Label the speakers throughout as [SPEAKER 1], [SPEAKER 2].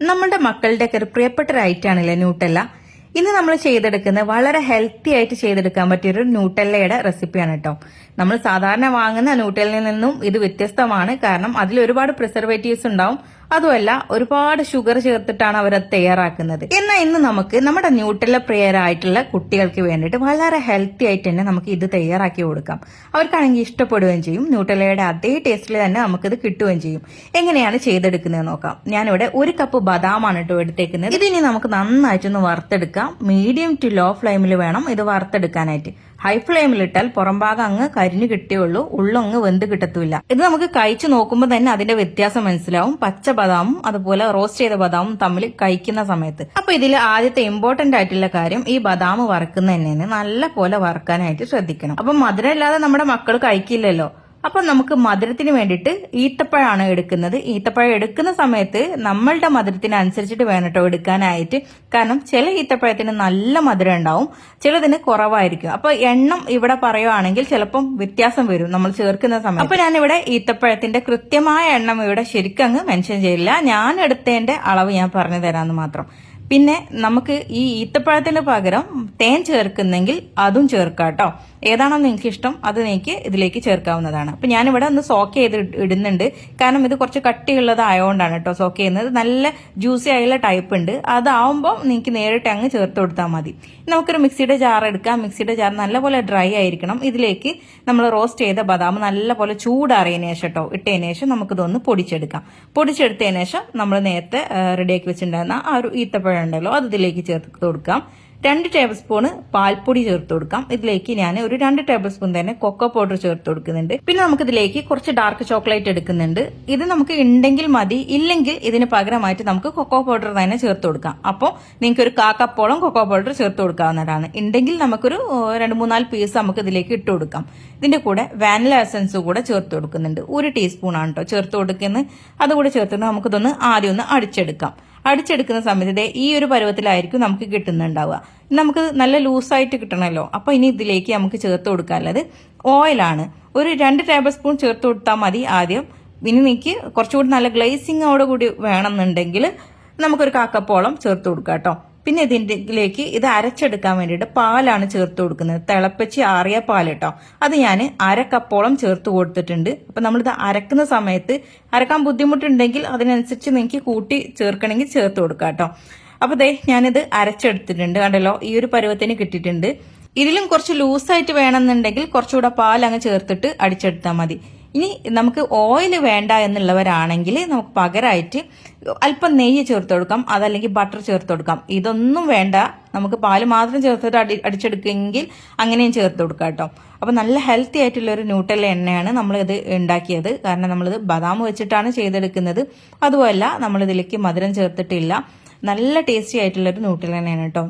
[SPEAKER 1] നമ്മുടെ മക്കളുടെയൊക്കെ ഒരു പ്രിയപ്പെട്ട ഒരു ഐറ്റം ആണല്ലേ ന്യൂട്ടല്ല. ഇന്ന് നമ്മൾ ചെയ്തെടുക്കുന്നത് വളരെ ഹെൽത്തി ആയിട്ട് ചെയ്തെടുക്കാൻ പറ്റിയ ഒരു ന്യൂട്ടല്ലയുടെ റെസിപ്പിയാണ് കേട്ടോ. നമ്മൾ സാധാരണ വാങ്ങുന്ന ന്യൂട്ടലിൽ നിന്നും ഇത് വ്യത്യസ്തമാണ്. കാരണം അതിൽ ഒരുപാട് പ്രിസർവേറ്റീവ്സ് ഉണ്ടാവും. അതുമല്ല ഒരുപാട് ഷുഗർ ചേർത്തിട്ടാണ് അവരത് തയ്യാറാക്കുന്നത്. എന്നാൽ ഇന്ന് നമുക്ക് നമ്മുടെ ന്യൂട്രല പ്രിയരായിട്ടുള്ള കുട്ടികൾക്ക് വേണ്ടിയിട്ട് വളരെ ഹെൽത്തി ആയിട്ട് തന്നെ നമുക്ക് ഇത് തയ്യാറാക്കി കൊടുക്കാം. അവർക്കാണെങ്കിൽ ഇഷ്ടപ്പെടുകയും ചെയ്യും. ന്യൂട്രലയുടെ അതേ ടേസ്റ്റിൽ തന്നെ നമുക്കിത് കിട്ടുകയും ചെയ്യും. എങ്ങനെയാണ് ചെയ്തെടുക്കുന്നത് നോക്കാം. ഞാനിവിടെ ഒരു കപ്പ് ബദാമാണ് കേട്ടോ എടുത്തേക്കുന്നത്. ഇതിനി നമുക്ക് നന്നായിട്ടൊന്ന് വറുത്തെടുക്കാം. മീഡിയം ടു ലോ ഫ്ലെയിമിൽ വേണം ഇത് വറുത്തെടുക്കാനായിട്ട്. ഹൈ ഫ്ലെയിമിൽ ഇട്ടാൽ പുറംഭാഗം അങ്ങ് കരിഞ്ഞു കിട്ടിയുള്ളൂ. ഉള്ളങ്ങ് വെന്ത് കിട്ടത്തുമില്ല. ഇത് നമുക്ക് കഴിച്ചു നോക്കുമ്പോൾ തന്നെ അതിന്റെ വ്യത്യാസം മനസ്സിലാവും. പച്ച ബദാമും അതുപോലെ റോസ്റ്റ് ചെയ്ത ബദാമും തമ്മിൽ കഴിക്കുന്ന സമയത്ത്. അപ്പൊ ഇതിൽ ആദ്യത്തെ ഇമ്പോർട്ടന്റ് ആയിട്ടുള്ള കാര്യം ഈ ബദാം വറക്കുന്നതന്നെ നല്ല പോലെ വറക്കാനായിട്ട് ശ്രദ്ധിക്കണം. അപ്പൊ മധുരമില്ലാതെ നമ്മുടെ മക്കൾ കഴിക്കില്ലല്ലോ. അപ്പൊ നമുക്ക് മധുരത്തിന് വേണ്ടിയിട്ട് ഈത്തപ്പഴമാണ് എടുക്കുന്നത്. ഈത്തപ്പഴം എടുക്കുന്ന സമയത്ത് നമ്മളുടെ മധുരത്തിനനുസരിച്ചിട്ട് വേണം കേട്ടോ എടുക്കാനായിട്ട്. കാരണം ചില ഈത്തപ്പഴത്തിന് നല്ല മധുരം ഉണ്ടാവും. ചിലതിന് കുറവായിരിക്കും. അപ്പൊ എണ്ണം ഇവിടെ പറയുവാണെങ്കിൽ ചിലപ്പം വ്യത്യാസം വരും. നമ്മൾ ചേർക്കുന്ന സമയത്ത്. അപ്പൊ ഞാനിവിടെ ഈത്തപ്പഴത്തിന്റെ കൃത്യമായ എണ്ണം ഇവിടെ ശരിക്കും അങ്ങ് മെൻഷൻ ചെയ്യില്ല ഞാൻ എടുത്തതിന്റെ അളവ് ഞാൻ പറഞ്ഞു തരാമെന്ന് മാത്രം. പിന്നെ നമുക്ക് ഈ ഈത്തപ്പഴത്തിന് പകരം തേൻ ചേർക്കുന്നെങ്കിൽ അതും ചേർക്കാം കേട്ടോ ഏതാണോ നിങ്ങൾക്ക് ഇഷ്ടം അത് നിങ്ങൾക്ക് ഇതിലേക്ക് ചേർക്കാവുന്നതാണ്. അപ്പൊ ഞാനിവിടെ ഒന്ന് സോക്ക് ചെയ്ത് ഇട് ഇടുന്നുണ്ട്. കാരണം ഇത് കുറച്ച് കട്ടിയുള്ളതായതുകൊണ്ടാണ് കേട്ടോ സോക്ക് ചെയ്യുന്നത്. നല്ല ജ്യൂസി ആയുള്ള ടൈപ്പ് ഉണ്ട്. അതാവുമ്പോൾ നിങ്ങൾക്ക് നേരിട്ട് അങ്ങ് ചേർത്ത് കൊടുത്താൽ മതി. നമുക്കൊരു മിക്സിയുടെ ജാർ എടുക്കാം. മിക്സിയുടെ ജാർ നല്ലപോലെ ഡ്രൈ ആയിരിക്കണം. ഇതിലേക്ക് നമ്മൾ റോസ്റ്റ് ചെയ്ത ബദാം നല്ലപോലെ ചൂടാറിയതിനു ശേഷം കേട്ടോ ഇട്ടതിന് ശേഷം നമുക്കിതൊന്ന് പൊടിച്ചെടുക്കാം. പൊടിച്ചെടുത്തതിന് ശേഷം നമ്മൾ നേരത്തെ റെഡിയാക്കി വെച്ചിട്ടുണ്ടായിരുന്ന ആ ഒരു ഈത്തപ്പഴം ഉണ്ടല്ലോ അത് ഇതിലേക്ക് ചേർത്ത് കൊടുക്കാം. രണ്ട് ടേബിൾ സ്പൂണ് പാൽപ്പൊടി ചേർത്ത് കൊടുക്കാം. ഇതിലേക്ക് ഞാൻ ഒരു രണ്ട് ടേബിൾ സ്പൂൺ തന്നെ കൊക്കോ പൗഡർ ചേർത്ത് കൊടുക്കുന്നുണ്ട്. പിന്നെ നമുക്ക് ഇതിലേക്ക് കുറച്ച് ഡാർക്ക് ചോക്ലേറ്റ് എടുക്കുന്നുണ്ട്. ഇത് നമുക്ക് ഉണ്ടെങ്കിൽ മതി. ഇല്ലെങ്കിൽ ഇതിന് പകരമായിട്ട് നമുക്ക് കൊക്കോ പൗഡർ തന്നെ ചേർത്ത് കൊടുക്കാം. അപ്പോൾ നിങ്ങൾക്ക് ഒരു കാക്കപ്പോളം കൊക്കോ പൗഡർ ചേർത്ത് കൊടുക്കാവുന്നതാണ്. ഉണ്ടെങ്കിൽ നമുക്കൊരു രണ്ട് മൂന്നാൽ പീസ് നമുക്ക് ഇതിലേക്ക് ഇട്ട് കൊടുക്കാം. ഇതിന്റെ കൂടെ വാനില എസൻസ് കൂടെ ചേർത്ത് കൊടുക്കുന്നുണ്ട്. ഒരു ടീസ്പൂൺ ആണ് കേട്ടോ ചേർത്ത് കൊടുക്കുന്നത്. അതുകൂടെ ചേർത്ത് നമുക്കിതൊന്ന് ആദ്യം ഒന്ന് അടിച്ചെടുക്കാം. അടിച്ചെടുക്കുന്ന സമയത്ത് ഈ ഒരു പരുവത്തിലായിരിക്കും നമുക്ക് കിട്ടുന്നുണ്ടാവുക. നമുക്ക് നല്ല ലൂസായിട്ട് കിട്ടണമല്ലോ. അപ്പോൾ ഇനി ഇതിലേക്ക് നമുക്ക് ചേർത്ത് കൊടുക്കാനുള്ളത് ഓയിലാണ് ഒരു രണ്ട് ടേബിൾ സ്പൂൺ ചേർത്ത് കൊടുത്താൽ മതി ആദ്യം. ഇനി എനിക്ക് കുറച്ചുകൂടി നല്ല ഗ്ലേസിങ്ങോട് കൂടി വേണമെന്നുണ്ടെങ്കിൽ നമുക്കൊരു കാക്കപ്പോളം ചേർത്ത് കൊടുക്കാം കേട്ടോ പിന്നെ ഇതിലേക്ക് ഇത് അരച്ചെടുക്കാൻ വേണ്ടിയിട്ട് പാലാണ് ചേർത്ത് കൊടുക്കുന്നത്. തിളപ്പിച്ച് ആറിയ പാൽ കേട്ടോ അത് ഞാൻ അര കപ്പോളം ചേർത്ത് കൊടുത്തിട്ടുണ്ട്. അപ്പം നമ്മളിത് അരക്കുന്ന സമയത്ത് അരക്കാൻ ബുദ്ധിമുട്ടുണ്ടെങ്കിൽ അതിനനുസരിച്ച് നിങ്ങൾക്ക് കൂട്ടി ചേർക്കണമെങ്കിൽ ചേർത്ത് കൊടുക്കാം കേട്ടോ അപ്പോൾ ദേ ഞാനിത് അരച്ചെടുത്തിട്ടുണ്ട്. കണ്ടല്ലോ ഈ ഒരു പരുവത്തിന് കിട്ടിയിട്ടുണ്ട്. ഇതിലും കുറച്ച് ലൂസായിട്ട് വേണമെന്നുണ്ടെങ്കിൽ കുറച്ചുകൂടെ പാൽ അങ്ങ് ചേർത്തിട്ട് അടിച്ചെടുത്താൽ മതി. ഇനി നമുക്ക് ഓയിൽ വേണ്ട എന്നുള്ളവരാണെങ്കിൽ നമുക്ക് പകരമായിട്ട് അല്പം നെയ്യ് ചേർത്ത് കൊടുക്കാം അതല്ലെങ്കിൽ ബട്ടർ ചേർത്ത് കൊടുക്കാം. ഇതൊന്നും വേണ്ട. നമുക്ക് പാൽ മാത്രം ചേർത്തിട്ട് അടി അടിച്ചെടുക്കുമെങ്കിൽ അങ്ങനെയും ചേർത്ത് കൊടുക്കാം കേട്ടോ. അപ്പോൾ നല്ല ഹെൽത്തി ആയിട്ടുള്ള ഒരു ന്യൂട്ടൽ എണ്ണയാണ് നമ്മളിത് ഉണ്ടാക്കിയത്. കാരണം നമ്മളിത് ബദാം വെച്ചിട്ടാണ് ചെയ്തെടുക്കുന്നത്. അതുമല്ല നമ്മളിതിലേക്ക് മധുരം ചേർത്തിട്ടില്ല. നല്ല ടേസ്റ്റി ആയിട്ടുള്ള ഒരു ന്യൂട്രൽ എണ്ണയാണ് കേട്ടോ.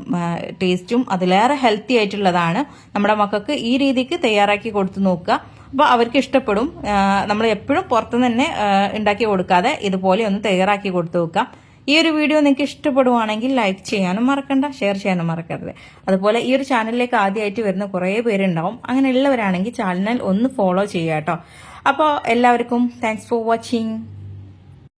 [SPEAKER 1] ടേസ്റ്റും അതിലേറെ ഹെൽത്തി ആയിട്ടുള്ളതാണ്. നമ്മുടെ മക്കൾക്ക് ഈ രീതിക്ക് തയ്യാറാക്കി കൊടുത്തു നോക്കുക. അപ്പോൾ അവർക്ക് ഇഷ്ടപ്പെടും. നമ്മൾ എപ്പോഴും പുറത്തുനിന്ന് തന്നെ ഉണ്ടാക്കി കൊടുക്കാതെ ഇതുപോലെ ഒന്ന് തയ്യാറാക്കി കൊടുത്തു നോക്കാം ഈ ഒരു വീഡിയോ നിങ്ങൾക്ക് ഇഷ്ടപ്പെടുവാണെങ്കിൽ ലൈക്ക് ചെയ്യാനും മറക്കണ്ട ഷെയർ ചെയ്യാനും മറക്കരുത്. അതുപോലെ ഈ ഒരു ചാനലിലേക്ക് ആദ്യമായിട്ട് വരുന്ന കുറേ പേരുണ്ടാവും. അങ്ങനെ ഉള്ളവരാണെങ്കിൽ ചാനൽ ഒന്ന് ഫോളോ ചെയ്യാം കേട്ടോ. അപ്പോൾ എല്ലാവർക്കും താങ്ക്സ് ഫോർ വാച്ചിങ്